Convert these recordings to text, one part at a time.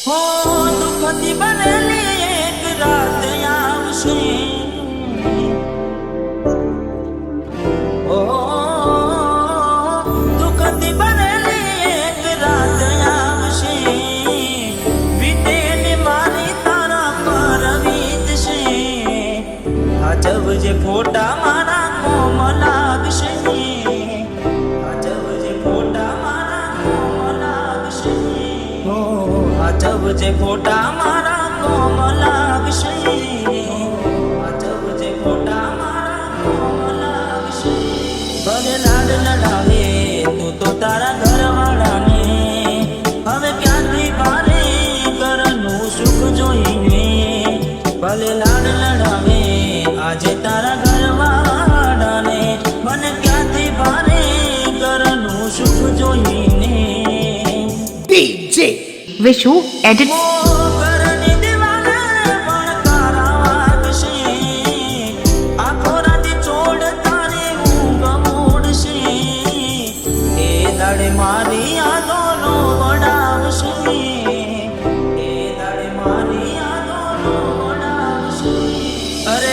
હો દુઃખથી બનેલી એક રાત આવશે જે ફોટા મારા કોમ લાગશે. જે ખોટા મારા કોમ લાગશે. ભલે લાડ લડાવે, તું તો તારા ઘરવાળાને. હવે ક્યાંથી ભારે ઘરનું સુખ જોઈને. ભલે લાડ લડાવે, આજે તારા ઘરવાળાને. મને ક્યાંથી ભારે ઘરનું સુખ જોઈને. DJ વિશુ એડિટ ઘરની દિવાલે પણ તારા વાગશે. આખો ચોડ તારી ઊંઘ મોડશે. એ મારી યાદોનો વડાવશે. એ દાડે મારી યાદોનો વડાવશે. અરે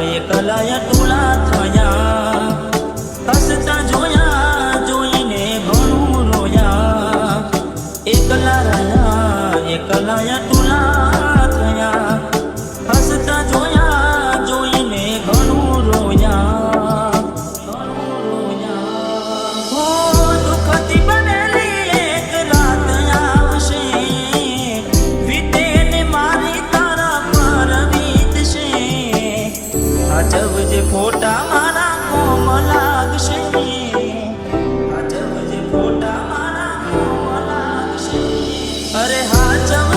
એકલા ટોળા થયા. હસતા જોયા જોઈને ઘણું રોયા. એકલા રહ્યા એકલા જે ફોટા મારા કોમ લાગશે. અજબ જે ફોટા મારા કોમ લાગશે. અરે હાજબ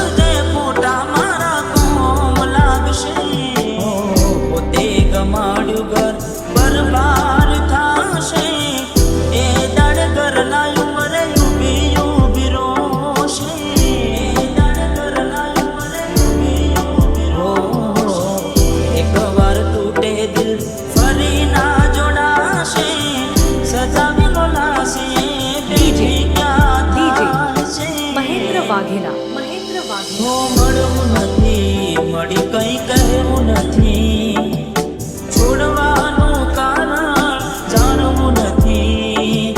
મળવું નથી મળી કંઈ કહેવું નથી. છોડવાનું કારણ જાણવું નથી.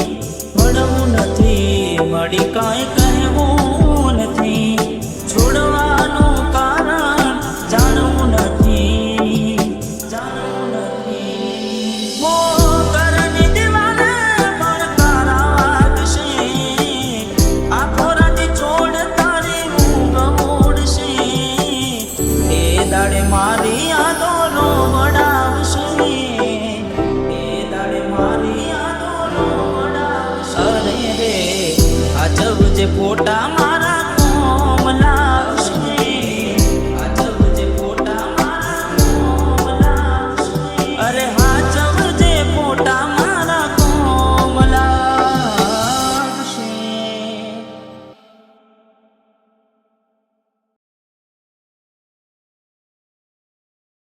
મળવું નથી મળી કઈ દાડે મારી આદોલો વડાવશે. એ દાડે મારી આદોલો વડાવશે. અરે રે અજબ જે ફોટામાં